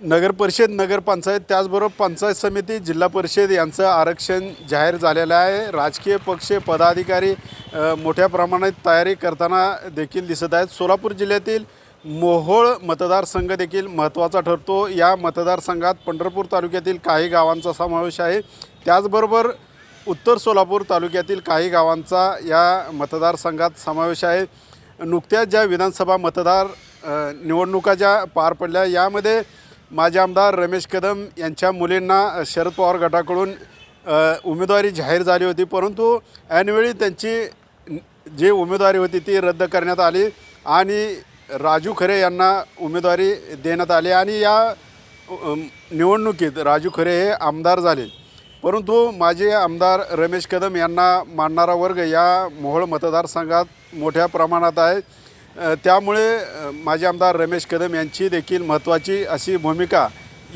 नगर परिषद नगरपंचायत त्याचबरोबर पंचायत समिती जिल्हा परिषद यांचं आरक्षण जाहीर झालेलं आहे. राजकीय पक्ष पदाधिकारी मोठ्या प्रमाणात तयारी करताना देखील दिसत आहेत. सोलापूर जिल्ह्यातील मोहोळ मतदारसंघ देखील महत्त्वाचा ठरतो. या मतदारसंघात पंढरपूर तालुक्यातील काही गावांचा समावेश आहे. त्याचबरोबर उत्तर सोलापूर तालुक्यातील काही गावांचा या मतदारसंघात समावेश आहे. नुकत्याच ज्या विधानसभा मतदार निवडणुका ज्या पार पडल्या यामध्ये माजी आमदार रमेश कदम यांच्या मुलींना शरद पवार गटाकडून उमेदवारी जाहीर झाली होती. परंतु ऐनवेळी त्यांची जी उमेदवारी होती ती रद्द करण्यात आली आणि राजू खरे यांना उमेदवारी देण्यात आली आणि या निवडणुकीत राजू खरे हे आमदार झाले. परंतु माजी आमदार रमेश कदम यांना मानणारा वर्ग या मोहोळ मतदारसंघात मोठ्या प्रमाणात आहे. त्यामुळे माजी आमदार रमेश कदम यांची देखील महत्त्वाची अशी भूमिका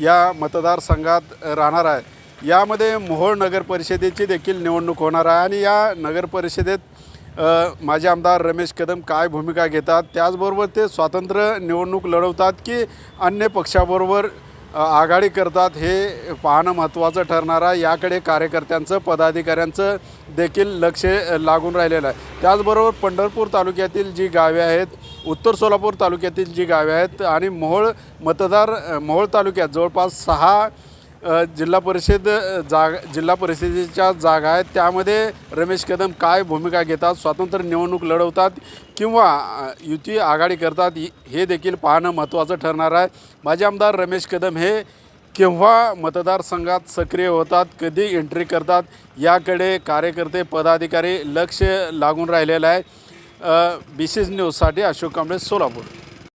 या मतदारसंघात राहणार आहे. यामध्ये मोहोळ नगर परिषदेची देखील निवडणूक होणार आहे आणि या नगर परिषदेत माजी आमदार रमेश कदम काय भूमिका घेतात त्याचबरोबर ते स्वातंत्र्य निवडणूक लढवतात की अन्य पक्षाबरोबर आघाडी करतात हे पाहणं महत्त्वाचं ठरणार आहे. याकडे कार्यकर्त्यांचं पदाधिकाऱ्यांचं देखील लक्ष लागून राहिलेलं आहे. त्याचबरोबर पंढरपूर तालुक्यातील जी गावे आहेत उत्तर सोलापूर तालुक्यातील जी गावे आहेत आणि मोहोळ मतदार मोहोळ तालुक्यात जवळपास सहा जिल्हा परिषद जाग जिल्हा परिषदेच्या जागा आहेत. त्यामध्ये रमेश कदम काय भूमिका घेतात स्वातंत्र्य निवडणूक लढवतात किंवा युती आघाडी करतात हे देखील पाहणं महत्त्वाचं ठरणार आहे. माझे आमदार रमेश कदम हे केव्हा मतदारसंघात सक्रिय होतात कधी एंट्री करतात याकडे कार्यकर्ते पदाधिकारी लक्ष लागून राहिलेलं आहे. बी सी न्यूजसाठी अशोक कांबळे सोलापूर.